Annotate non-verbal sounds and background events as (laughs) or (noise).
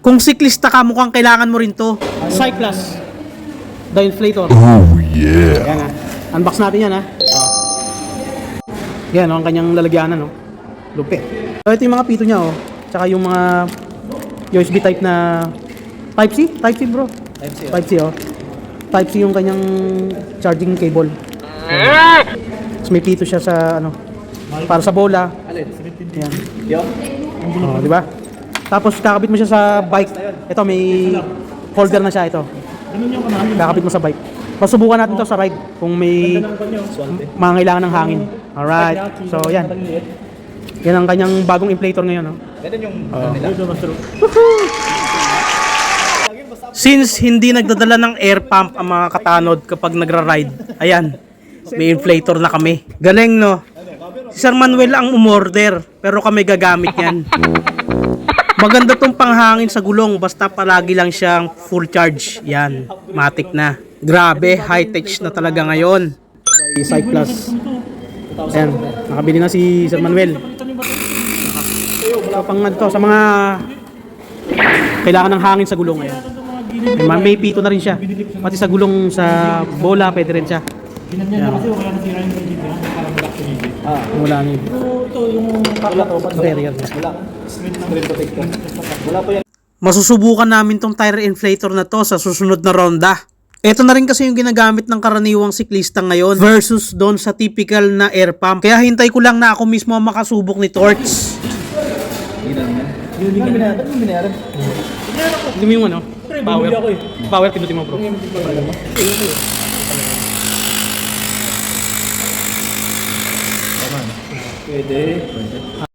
Kung siklista ka, mukhang kailangan mo rin to. Cyclas. The inflator. Oh yeah. Yan ah. Unbox natin yan ah. Yan oh, ang kanyang lalagyanan oh. Lupit. So ito yung mga pito niya oh. Tsaka yung mga USB type na Type C? Type C bro. Type C, oh. Type C oh. Type C yung kanyang charging cable. Tapos may pito siya sa ano para sa bola. Alin? Yan. Yo? Oh, di ba? Tapos kakabit mo siya sa bike. Ito may holder na siya ito. Kakabit mo sa bike. Pasubukan natin to sa ride kung may mangailangan ng hangin. Alright. So yan. Yan ang kanyang bagong inflator ngayon. No? Ganun yung nila. Since hindi nagdadala ng air pump ang mga katanod kapag nagra-ride, ayan, may inflator na kami. Galing no? Si Sir Manuel ang umorder, pero kami gagamit yan. (laughs) Maganda tong panghangin sa gulong, basta palagi lang siyang full charge. Yan, matik na. Grabe, high-tech na talaga ngayon. By Cyclas. Ayan, nakabili na si Sir Manuel. So, pang to, sa mga kailangan ng hangin sa gulong ayan. May, ma- may pito na rin siya. Pati sa gulong sa bola, pwede rin siya. Ayan. Ah, Wala na yun. ito yung. Ba't Battery yan. Wala. Screen protector. Wala pa yan. Masusubukan namin tong tire inflator na to sa susunod na ronda. Ito na rin kasi yung ginagamit ng karaniwang siklista ngayon versus doon sa typical na air pump. Kaya hintay ko lang na ako mismo ang makasubok ni Torch. Hindi. Hindi na binayaran. Ba't mo binayaran? Hindi mo yung ano? Power. Power, pinutin mo bro. Pwede.